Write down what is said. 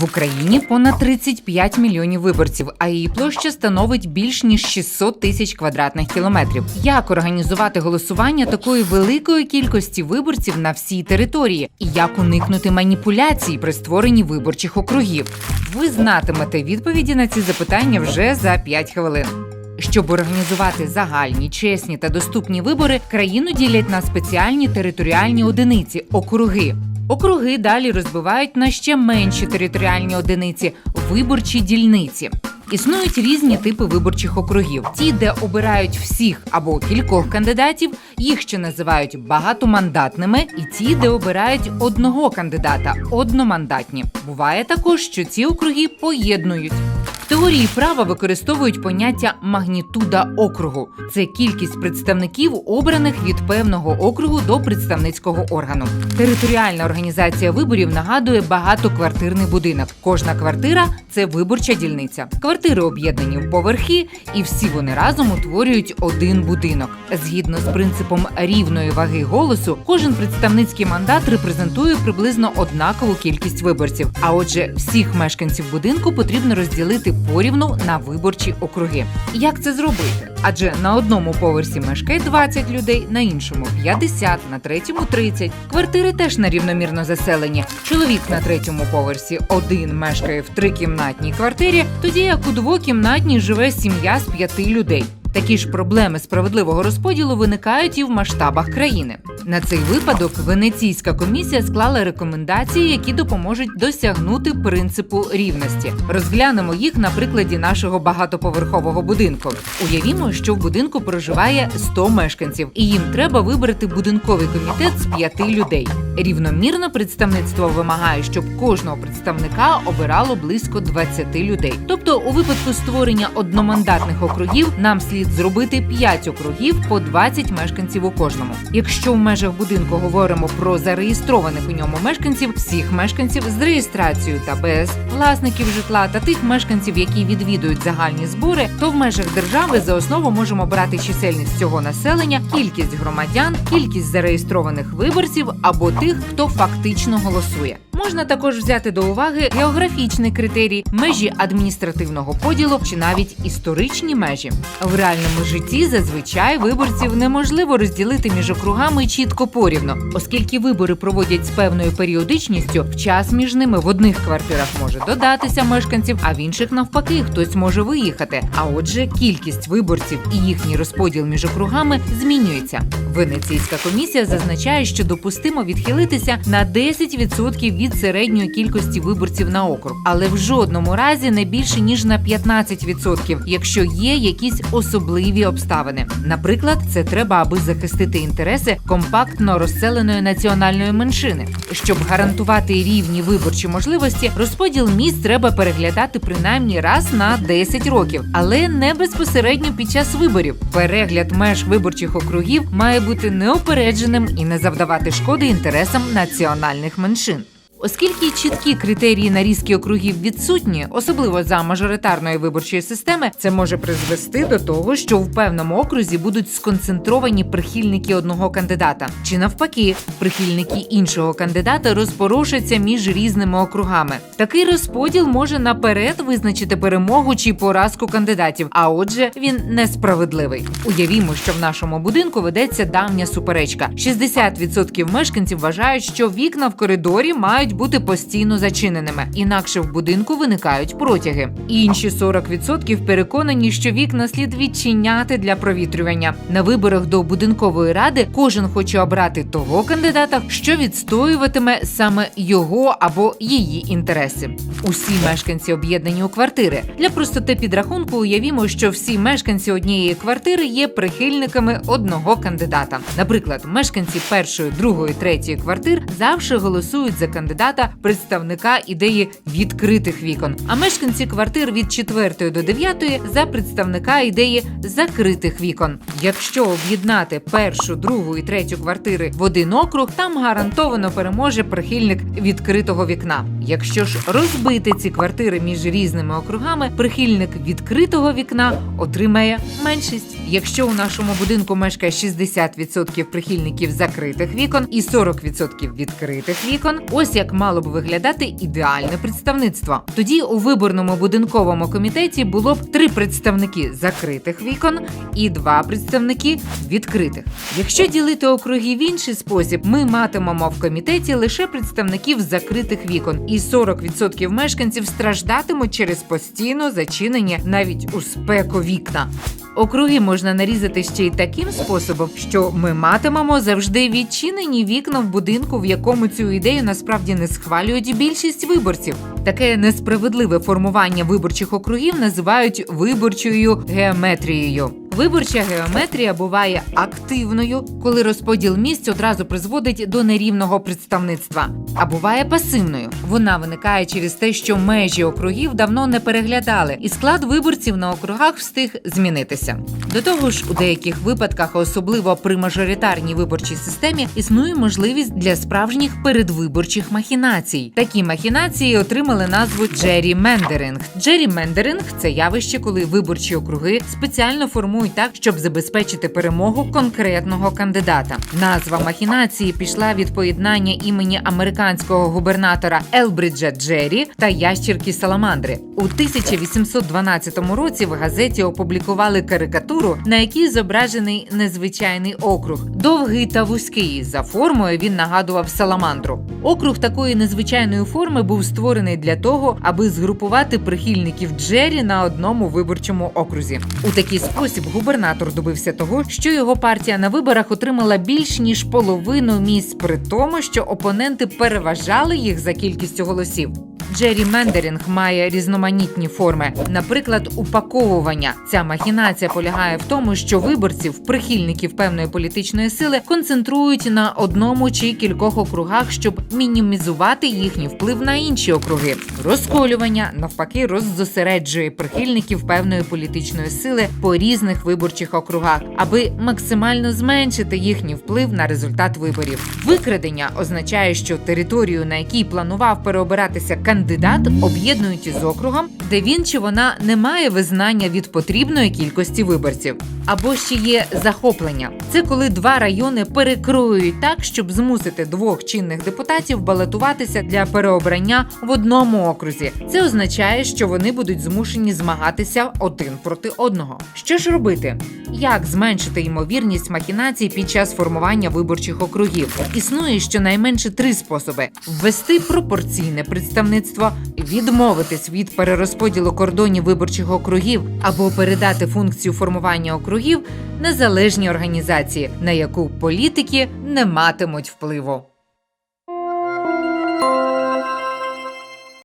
В Україні понад 35 мільйонів виборців, а її площа становить більш ніж 600 тисяч квадратних кілометрів. Як організувати голосування такої великої кількості виборців на всій території, і як уникнути маніпуляцій при створенні виборчих округів? Ви знатимете відповіді на ці запитання вже за 5 хвилин. Щоб організувати загальні, чесні та доступні вибори, країну ділять на спеціальні територіальні одиниці округи. Округи далі розбивають на ще менші територіальні одиниці виборчі дільниці. Існують різні типи виборчих округів: ті, де обирають всіх або кількох кандидатів, їх ще називають багатомандатними, і ті, де обирають одного кандидата одномандатні. Буває також, що ці округи поєднують. Теорії права використовують поняття магнітуда округу. Це кількість представників, обраних від певного округу до представницького органу. Територіальна організація виборів нагадує багатоквартирний будинок. Кожна квартира це виборча дільниця. Квартири об'єднані в поверхи, і всі вони разом утворюють один будинок. Згідно з принципом рівної ваги голосу, кожен представницький мандат репрезентує приблизно однакову кількість виборців. А отже, всіх мешканців будинку потрібно розділити порівну на виборчі округи. Як це зробити? Адже на одному поверсі мешкає 20 людей, на іншому 50, на третьому 30. Квартири теж нерівномірно заселені. Чоловік на третьому поверсі один мешкає в трикімнатній квартирі, тоді як у двокімнатній живе сім'я з п'яти людей. Такі ж проблеми справедливого розподілу виникають і в масштабах країни. На цей випадок Венеційська комісія склала рекомендації, які допоможуть досягнути принципу рівності. Розглянемо їх на прикладі нашого багатоповерхового будинку. Уявімо, що в будинку проживає 100 мешканців, і їм треба вибрати будинковий комітет з п'яти людей. Рівномірне представництво вимагає, щоб кожного представника обирало близько 20 людей. Тобто, у випадку створення одномандатних округів нам слід зробити 5 округів по 20 мешканців у кожному. Якщо в межах будинку говоримо про зареєстрованих у ньому мешканців, всіх мешканців з реєстрацією та без власників житла та тих мешканців, які відвідують загальні збори, то в межах держави за основу можемо брати чисельність цього населення, кількість громадян, кількість зареєстрованих виборців або тих, хто фактично голосує. Можна також взяти до уваги географічний критерій, межі адміністративного поділу чи навіть історичні межі. В реальному житті зазвичай виборців неможливо розділити між округами чітко порівно, оскільки вибори проводять з певною періодичністю, в час між ними в одних квартирах може додатися мешканців, а в інших навпаки хтось може виїхати. А отже, кількість виборців і їхній розподіл між округами змінюється. Венеційська комісія зазначає, що допустимо відхилитися на 10% від середньої кількості виборців на округ, але в жодному разі не більше ніж на 15%, якщо є якісь особливі обставини. Наприклад, це треба, аби захистити інтереси компактно розселеної національної меншини. Щоб гарантувати рівні виборчі можливості, розподіл місць треба переглядати принаймні раз на 10 років, але не безпосередньо під час виборів. Перегляд меж виборчих округів має бути неопередженим і не завдавати шкоди інтересам національних меншин. Оскільки чіткі критерії нарізки округів відсутні, особливо за мажоритарної виборчої системи, це може призвести до того, що в певному окрузі будуть сконцентровані прихильники одного кандидата, чи навпаки, прихильники іншого кандидата розпорошаться між різними округами. Такий розподіл може наперед визначити перемогу чи поразку кандидатів, а отже, він несправедливий. Уявімо, що в нашому будинку ведеться давня суперечка. 60% мешканців вважають, що вікна в коридорі мають бути постійно зачиненими, інакше в будинку виникають протяги. Інші 40% переконані, що вікна слід відчиняти для провітрювання. На виборах до будинкової ради кожен хоче обрати того кандидата, що відстоюватиме саме його або її інтереси. Усі мешканці об'єднані у квартири. Для простоти підрахунку уявімо, що всі мешканці однієї квартири є прихильниками одного кандидата. Наприклад, мешканці першої, другої, третьої квартир завжди голосують за кандидата представника ідеї відкритих вікон. А мешканці квартир від 4 до 9 за представника ідеї закритих вікон. Якщо об'єднати першу, другу і третю квартири в один округ, там гарантовано переможе прихильник відкритого вікна. Якщо ж розбити ці квартири між різними округами, прихильник відкритого вікна отримає меншість. Якщо у нашому будинку мешкає 60% прихильників закритих вікон і 40% відкритих вікон, ось як як мало б виглядати ідеальне представництво. Тоді у виборному будинковому комітеті було б три представники закритих вікон і два представники відкритих. Якщо ділити округи в інший спосіб, ми матимемо в комітеті лише представників закритих вікон, і 40% мешканців страждатимуть через постійно зачинені навіть у спеку вікна. Округи можна нарізати ще й таким способом, що ми матимемо завжди відчинені вікна в будинку, в якому цю ідею насправді не схвалюють більшість виборців. Таке несправедливе формування виборчих округів називають виборчою геометрією. Виборча геометрія буває активною, коли розподіл місць одразу призводить до нерівного представництва, а буває пасивною. Вона виникає через те, що межі округів давно не переглядали, і склад виборців на округах встиг змінитися. До того ж, у деяких випадках, особливо при мажоритарній виборчій системі, існує можливість для справжніх передвиборчих махінацій. Такі махінації отримали назву джерімендеринг. Джерімендеринг це явище, коли виборчі округи спеціально формують так, щоб забезпечити перемогу конкретного кандидата. Назва махінації пішла від поєднання імені американського губернатора Елбриджа Джері та ящірки Саламандри. У 1812 році в газеті опублікували карикатуру, на якій зображений незвичайний округ, довгий та вузький. За формою він нагадував саламандру. Округ такої незвичайної форми був створений для того, аби згрупувати прихильників Джері на одному виборчому окрузі. У такий спосіб губернатор добився того, що його партія на виборах отримала більш ніж половину місць, при тому, що опоненти переважали їх за кількістю голосів. Джерімендеринг має різноманітні форми, наприклад, упаковування. Ця махінація полягає в тому, що виборців, прихильників певної політичної сили, концентрують на одному чи кількох округах, щоб мінімізувати їхній вплив на інші округи. Розколювання навпаки роззосереджує прихильників певної політичної сили по різних виборчих округах, аби максимально зменшити їхній вплив на результат виборів. Викрадення означає, що територію, на якій планував переобиратися кандидат, об'єднують із округом, де він чи вона не має визнання від потрібної кількості виборців. Або ще є захоплення. Це коли два райони перекроюють так, щоб змусити двох чинних депутатів балотуватися для переобрання в одному окрузі. Це означає, що вони будуть змушені змагатися один проти одного. Що ж робити? Як зменшити ймовірність махінацій під час формування виборчих округів? Існує щонайменше три способи: ввести пропорційне представництво, відмовитись від перерозподілу кордонів виборчих округів або передати функцію формування округів незалежній організації, на яку політики не матимуть впливу.